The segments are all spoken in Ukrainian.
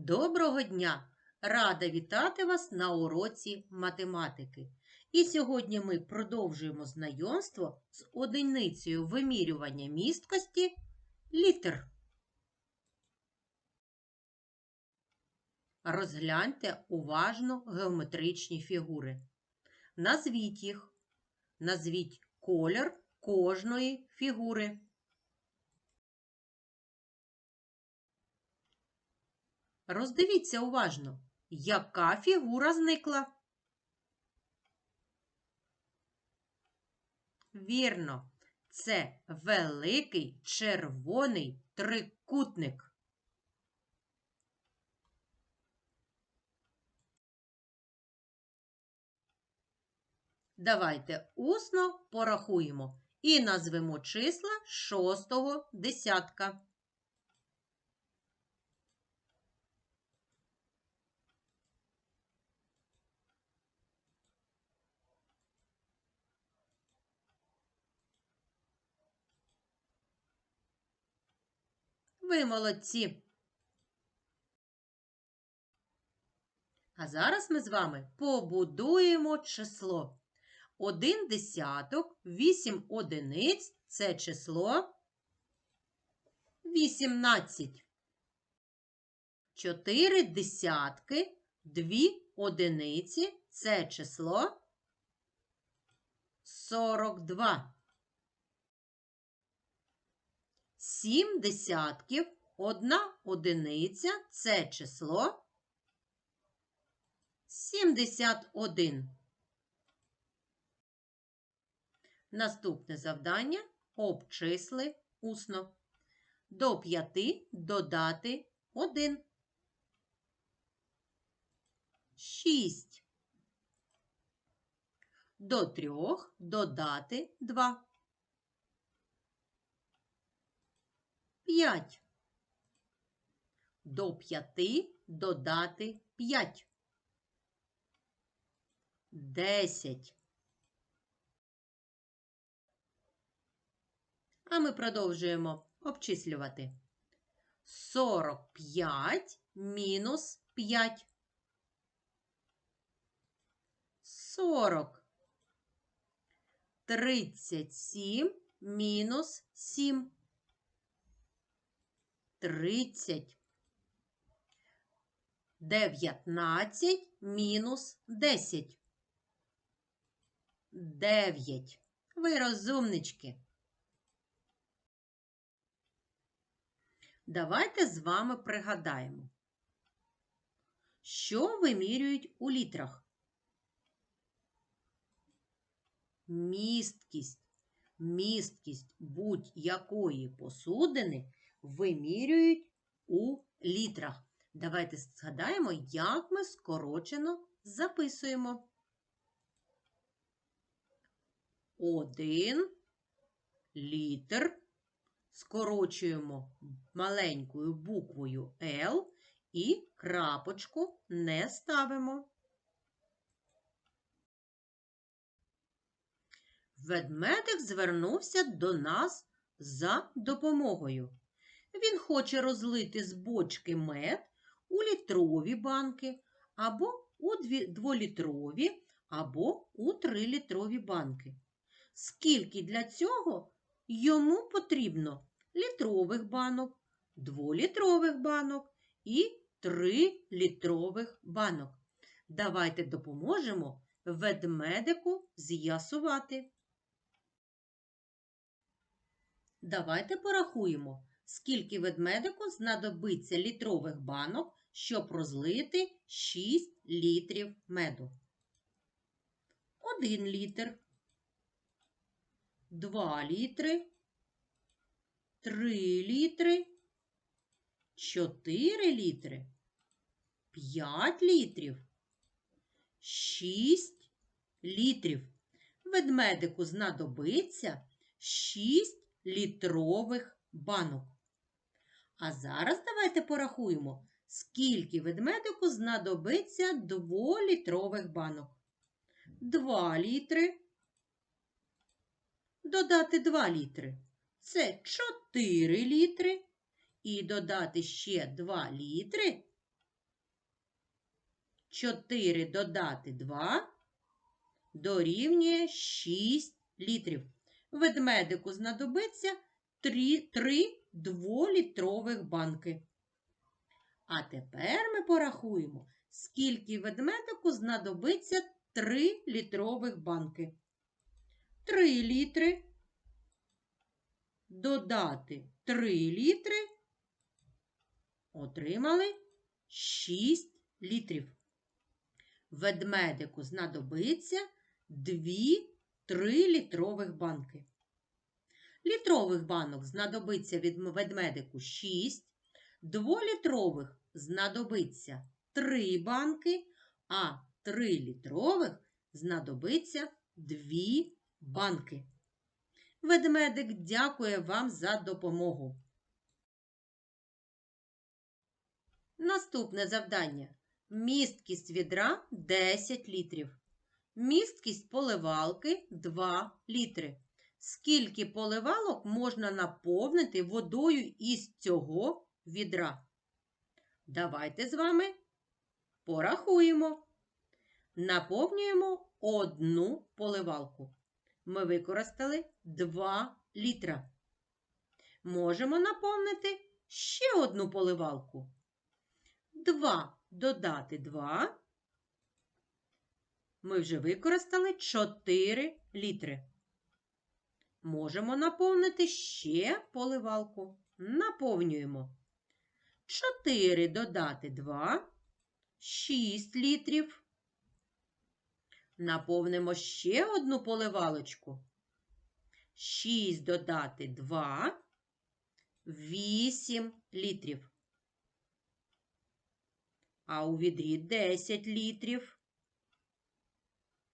Доброго дня! Рада вітати вас на уроці математики. І сьогодні ми продовжуємо знайомство з одиницею вимірювання місткості літер. Розгляньте уважно геометричні фігури. Назвіть їх. Назвіть колір кожної фігури. Роздивіться уважно, яка фігура зникла. Вірно, це великий червоний трикутник. Давайте усно порахуємо і назвемо числа шостого десятка. Ви молодці. А зараз ми з вами побудуємо число. Один десяток, вісім одиниць це число 18. Чотири десятки, дві одиниці це число 42. Сім десятків, одна одиниця це число 71. Наступне завдання обчисли усно. До 5 додати 1. 6. До 3 додати 2. 5. До 5 додати 5. 10. А ми продовжуємо обчислювати. 45 мінус 5. 40. 37 мінус 7. 30. 19 мінус 10. 9. Ви розумнички. Давайте з вами пригадаємо, що вимірюють у літрах? Місткість. Місткість будь-якої посудини вимірюють у літрах. Давайте згадаємо, як ми скорочено записуємо. Один літр скорочуємо маленькою буквою L і крапочку не ставимо. Ведмедик звернувся до нас за допомогою. Він хоче розлити з бочки мед у літрові банки, або у дволітрові, або у трилітрові банки. Скільки для цього йому потрібно літрових банок, дволітрових банок і трилітрових банок. Давайте допоможемо ведмедику з'ясувати. Давайте порахуємо, скільки ведмедику знадобиться літрових банок, щоб розлити 6 літрів меду. 1 літр, 2 літри, 3 літри, 4 літри, 5 літрів, 6 літрів. Ведмедику знадобиться 6 літрових банок. А зараз давайте порахуємо, скільки ведмедику знадобиться 2-літрових банок. 2 літри. Додати 2 літри. Це 4 літри. І додати ще 2 літри. 4 додати 2 дорівнює 6 літрів. Ведмедику знадобиться 3, 3 дволітрових банки. А тепер ми порахуємо, скільки ведмедику знадобиться 3 літрових банки. 3 літри додати 3 літри, отримали 6 літрів. Ведмедику знадобиться 2 3-літрових банки. Літрових банок знадобиться від ведмедику 6, дволітрових знадобиться 3 банки, а 3-літрових знадобиться 2 банки. Ведмедик дякує вам за допомогу. Наступне завдання. Місткість відра 10 літрів. Місткість поливалки 2 літри. Скільки поливалок можна наповнити водою із цього відра? Давайте з вами порахуємо. Наповнюємо одну поливалку. Ми використали 2 літра. Можемо наповнити ще одну поливалку. 2 додати 2. Ми вже використали 4 літри. Можемо наповнити ще поливалку. Наповнюємо. 4 додати 2, 6 літрів. Наповнимо ще одну поливалочку. 6 додати 2, 8 літрів. А у відрі 10 літрів.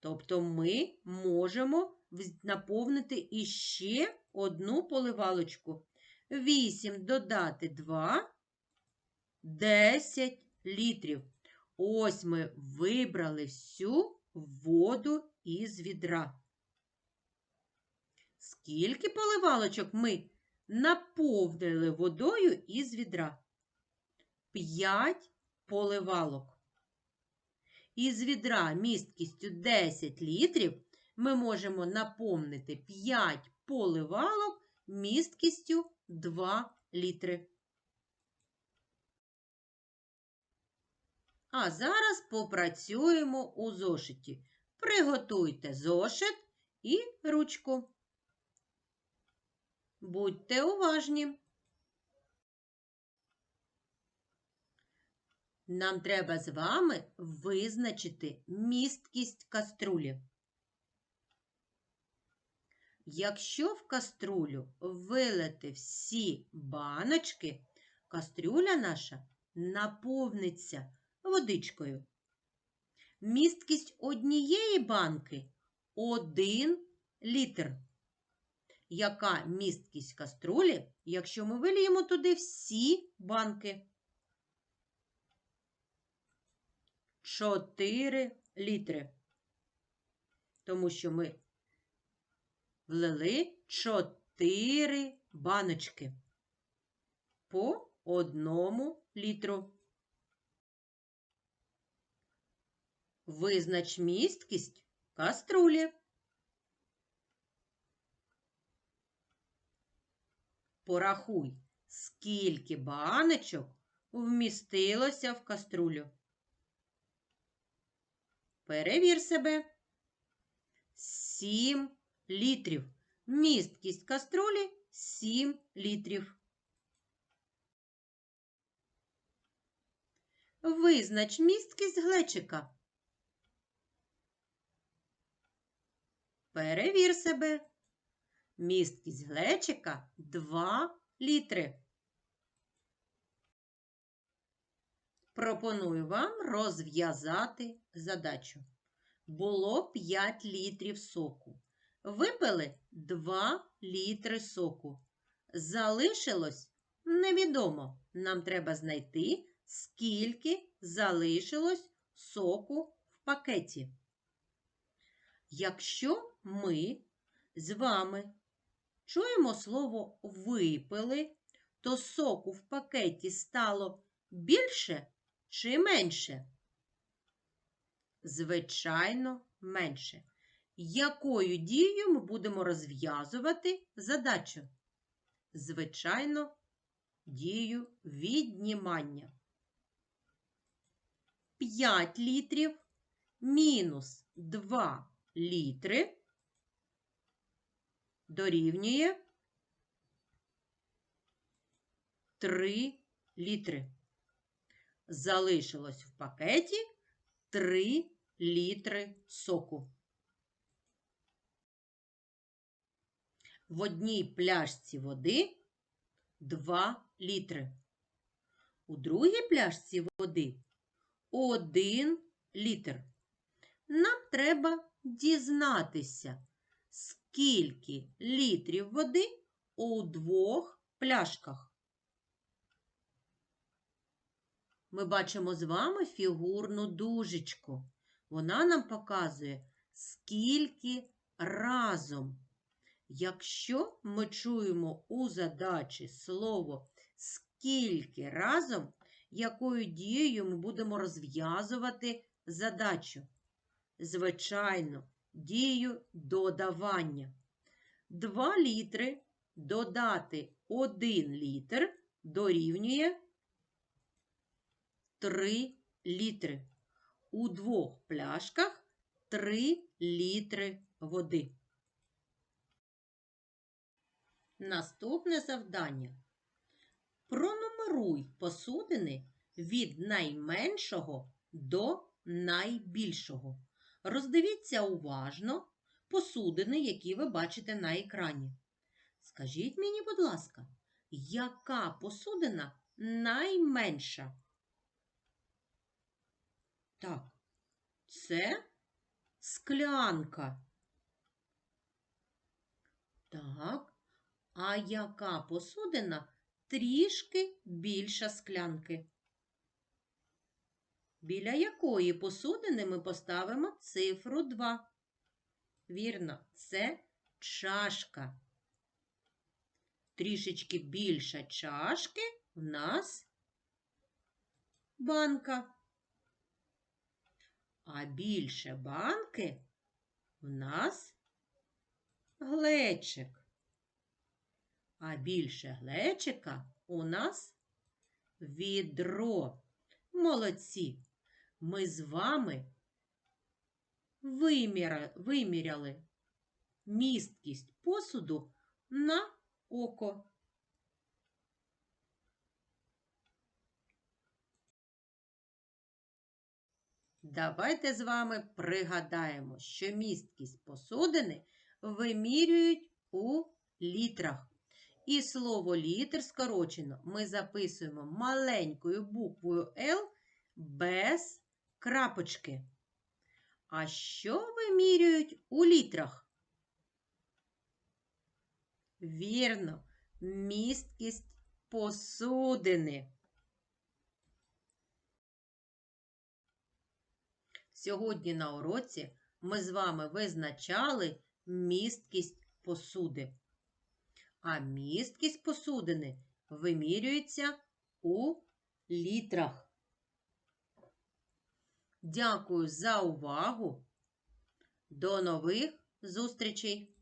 Тобто ми можемо наповнити іще одну поливалочку. 8 додати 2, 10 літрів. Ось ми вибрали всю воду із відра. Скільки поливалочок ми наповнили водою із відра? 5 поливалок. Із відра місткістю 10 літрів ми можемо наповнити 5 поливалок місткістю 2 літри. А зараз попрацюємо у зошиті. Приготуйте зошит і ручку. Будьте уважні. Нам треба з вами визначити місткість каструлі. Якщо в каструлю вилити всі баночки, кастрюля наша наповниться водичкою. Місткість однієї банки 1 літр. Яка місткість каструлі, якщо ми виліємо туди всі банки? 4 літри. Тому що ми влили 4 баночки по одному літру. Визнач місткість каструлі. Порахуй, скільки баночок вмістилося в каструлю. Перевір себе. 7 літрів. Місткість каструлі 7 літрів. Визнач місткість глечика. Перевір себе. Місткість глечика 2 літри. Пропоную вам розв'язати задачу. Було 5 літрів соку. Випили 2 літри соку. Залишилось невідомо. Нам треба знайти, скільки залишилось соку в пакеті. Якщо ми з вами чуємо слово випили, то соку в пакеті стало більше чи менше? Звичайно, менше. Якою дією ми будемо розв'язувати задачу? Звичайно, дією віднімання. 5 літрів мінус 2 літри дорівнює 3 літри. Залишилось в пакеті 3 літри соку. В одній пляшці води 2 літри. У другій пляшці води 1 літр. Нам треба дізнатися, скільки літрів води у двох пляшках. Ми бачимо з вами фігурну дужечку. Вона нам показує, скільки разом. Якщо ми чуємо у задачі слово скільки разом, якою дією ми будемо розв'язувати задачу? Звичайно, дію додавання. 2 літри додати 1 літр дорівнює 3 літри. У двох пляшках 3 літри води. Наступне завдання. Пронумеруй посудини від найменшого до найбільшого. Роздивіться уважно посудини, які ви бачите на екрані. Скажіть мені, будь ласка, яка посудина найменша? Так, це склянка. Так, а яка посудина трішки більша склянки? Біля якої посудини ми поставимо цифру 2? Вірно, це чашка. Трішечки більша чашки в нас банка. А більше банки в нас глечик. А більше глечика у нас відро. Молодці! Ми з вами виміря, виміряли місткість посуду на око. Давайте з вами пригадаємо, що місткість посудини вимірюють у літрах. І слово літр скорочено ми записуємо маленькою буквою Л без крапочки. А що вимірюють у літрах? Вірно, місткість посудини. Сьогодні на уроці ми з вами визначали місткість посуди. А місткість посудини вимірюється у літрах. Дякую за увагу. До нових зустрічей!